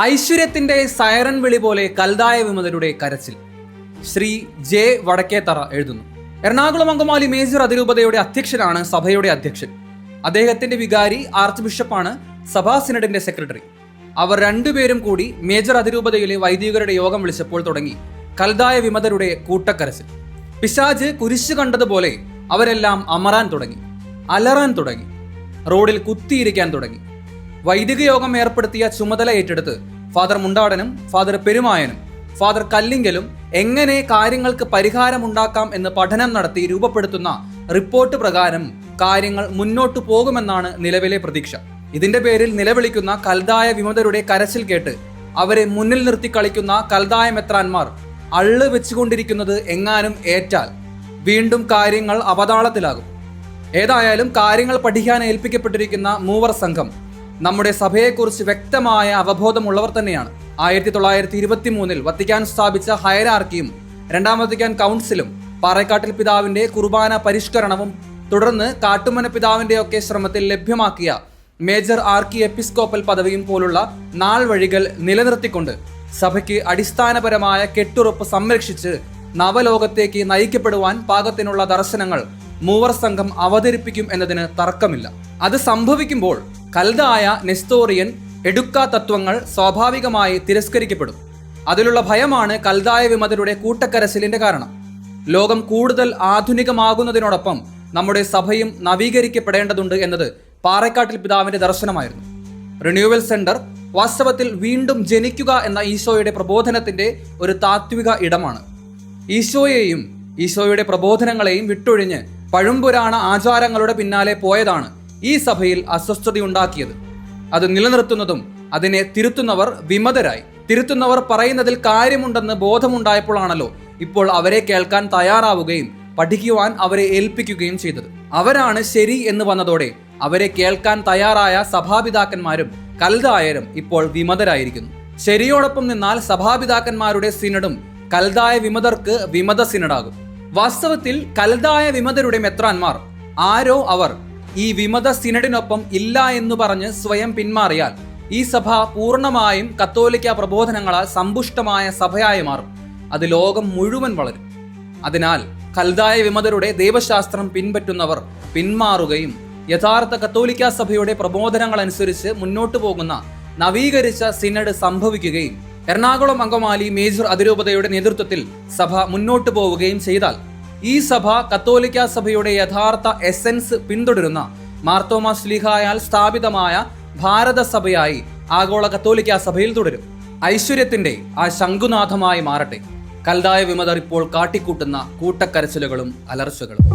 ഐശ്വര്യത്തിന്റെ siren വിളി പോലെ കൽതായ വിമതരുടെ കരച്ചിൽ. ശ്രീ ജെ വടക്കേത്തറ എഴുതുന്നു. എറണാകുളം അങ്കമാലി മേജർ അതിരൂപതയുടെ അധ്യക്ഷനാണ് സഭയുടെ അധ്യക്ഷൻ. അദ്ദേഹത്തിന്റെ വികാരി ആർച്ച് ബിഷപ്പാണ് സഭാ സിനഡിന്റെ സെക്രട്ടറി. അവർ രണ്ടുപേരും കൂടി മേജർ അതിരൂപതയിലെ വൈദികരുടെ യോഗം വിളിച്ചപ്പോൾ തുടങ്ങി കൽതായ വിമതരുടെ കൂട്ടക്കരച്ചിൽ. പിശാജ് കുരിശു കണ്ടതുപോലെ അവരെല്ലാം അമറാൻ തുടങ്ങി അലറാൻ തുടങ്ങി റോഡിൽ കുത്തിയിരിക്കാൻ തുടങ്ങി. വൈദിക യോഗം ഏർപ്പെടുത്തിയ ചുമതല ഏറ്റെടുത്ത് ഫാദർ മുണ്ടാടനും ഫാദർ പെരുമായനും ഫാദർ കല്ലിങ്കലും എങ്ങനെ കാര്യങ്ങൾക്ക് പരിഹാരമുണ്ടാക്കാം എന്ന് പഠനം നടത്തി രൂപപ്പെടുത്തുന്ന റിപ്പോർട്ട് പ്രകാരം കാര്യങ്ങൾ മുന്നോട്ടു പോകുമെന്നാണ് നിലവിലെ പ്രതീക്ഷ. ഇതിന്റെ പേരിൽ നിലവിളിക്കുന്ന കൽതായ വിമതരുടെ കരച്ചിൽ കേട്ട് അവരെ മുന്നിൽ നിർത്തി കളിക്കുന്ന കൽതായ മെത്രാന്മാർ അള്ള് വെച്ചുകൊണ്ടിരിക്കുന്നത് എങ്ങാനും ഏറ്റാൽ വീണ്ടും കാര്യങ്ങൾ അവതാളത്തിലാകും. ഏതായാലും കാര്യങ്ങൾ പഠിക്കാൻ ഏൽപ്പിക്കപ്പെട്ടിരിക്കുന്ന മൂവർ സംഘം നമ്മുടെ സഭയെക്കുറിച്ച് വ്യക്തമായ അവബോധമുള്ളവർ തന്നെയാണ്. ആയിരത്തി തൊള്ളായിരത്തി ഇരുപത്തി മൂന്നിൽ വത്തിക്കാൻ സ്ഥാപിച്ച ഹയരാർക്കിയും രണ്ടാം വത്തിക്കാൻ കൗൺസിലും പാറക്കാട്ടിൽ പിതാവിന്റെ കുർബാന പരിഷ്കരണവും തുടർന്ന് കാട്ടുമന പിതാവിന്റെയൊക്കെ ശ്രമത്തിൽ ലഭ്യമാക്കിയ മേജർ ആർക്കി എപ്പിസ്കോപ്പൽ പദവിയും പോലുള്ള നാൾ വഴികൾ നിലനിർത്തിക്കൊണ്ട് സഭയ്ക്ക് അടിസ്ഥാനപരമായ കെട്ടുറപ്പ് സംരക്ഷിച്ച് നവലോകത്തേക്ക് നയിക്കപ്പെടുവാൻ പാകത്തിനുള്ള ദർശനങ്ങൾ മൂവർ സംഘം അവതരിപ്പിക്കും എന്നതിന് തർക്കമില്ല. അത് സംഭവിക്കുമ്പോൾ കൽതായ നെസ്തോറിയൻ എടുക്ക തത്വങ്ങൾ സ്വാഭാവികമായി തിരസ്കരിക്കപ്പെടും. അതിലുള്ള ഭയമാണ് കൽതായ വിമതരുടെ കൂട്ടക്കരച്ചിലിന്റെ കാരണം. ലോകം കൂടുതൽ ആധുനികമാകുന്നതിനോടൊപ്പം നമ്മുടെ സഭയും നവീകരിക്കപ്പെടേണ്ടതുണ്ട് എന്നത് പാറക്കാട്ടിൽ പിതാവിന്റെ ദർശനമായിരുന്നു. റിന്യൂവൽ സെന്റർ വാസ്തവത്തിൽ വീണ്ടും ജനിക്കുക എന്ന ഈശോയുടെ പ്രബോധനത്തിന്റെ ഒരു താത്വിക ഇടമാണ്. ഈശോയെയും ഈശോയുടെ പ്രബോധനങ്ങളെയും വിട്ടൊഴിഞ്ഞ് പഴുമ്പുരാണ ആചാരങ്ങളുടെ പിന്നാലെ പോയതാണ് ഈ സഭയിൽ അസ്വസ്ഥതയുണ്ടാക്കിയത് അത് നിലനിർത്തുന്നതും അതിനെ തിരുത്തുന്നവർ വിമതരായി. തിരുത്തുന്നവർ പറയുന്നതിൽ കാര്യമുണ്ടെന്ന് ബോധമുണ്ടായപ്പോഴാണല്ലോ ഇപ്പോൾ അവരെ കേൾക്കാൻ തയ്യാറാവുകയും പഠിക്കുവാൻ അവരെ ഏൽപ്പിക്കുകയും ചെയ്തത്. അവരാണ് ശരി എന്ന് വന്നതോടെ അവരെ കേൾക്കാൻ തയ്യാറായ സഭാപിതാക്കന്മാരും കൽതായരും ഇപ്പോൾ വിമതരായിരിക്കുന്നു. ശരിയോടൊപ്പം നിന്നാൽ സഭാപിതാക്കന്മാരുടെ സിനഡും കൽതായ വിമതർക്ക് വിമത സിനഡാകും. വാസ്തവത്തിൽ കൽതായ വിമതരുടെ മെത്രാന്മാർ ആരോ അവർ ഈ വിമത സിനഡിനൊപ്പം ഇല്ല എന്ന് പറഞ്ഞ് സ്വയം പിന്മാറിയാൽ ഈ സഭ പൂർണമായും കത്തോലിക്ക പ്രബോധനങ്ങളാൽ സമ്പുഷ്ടമായ സഭയായി മാറും. അത് ലോകം മുഴുവൻ വളരും. അതിനാൽ കൽതായ വിമതരുടെ ദൈവശാസ്ത്രം പിൻപറ്റുന്നവർ പിന്മാറുകയും യഥാർത്ഥ കത്തോലിക്ക സഭയുടെ പ്രബോധനങ്ങൾ അനുസരിച്ച് മുന്നോട്ടു പോകുന്ന നവീകരിച്ച സിനഡ് സംഭവിക്കുകയും എറണാകുളം അങ്കമാലി മേജർ അതിരൂപതയുടെ നേതൃത്വത്തിൽ സഭ മുന്നോട്ടു പോവുകയും ചെയ്താൽ ഈ സഭ കത്തോലിക്ക സഭയുടെ യഥാർത്ഥ എസെൻസ് പിന്തുടരുന്ന മാർത്തോമാ ശ്ലീഹായാൽ സ്ഥാപിതമായ ഭാരത സഭയായി ആഗോള കത്തോലിക്ക സഭയിൽ തുടരും. ഐശ്വര്യത്തിന്റെ ആ ശംഖുനാഥമായി മാറട്ടെ. കൽതായ വിമതർ ഇപ്പോൾ കാട്ടിക്കൂട്ടുന്ന കൂട്ടക്കരച്ചിലുകളും അലർച്ചകളും.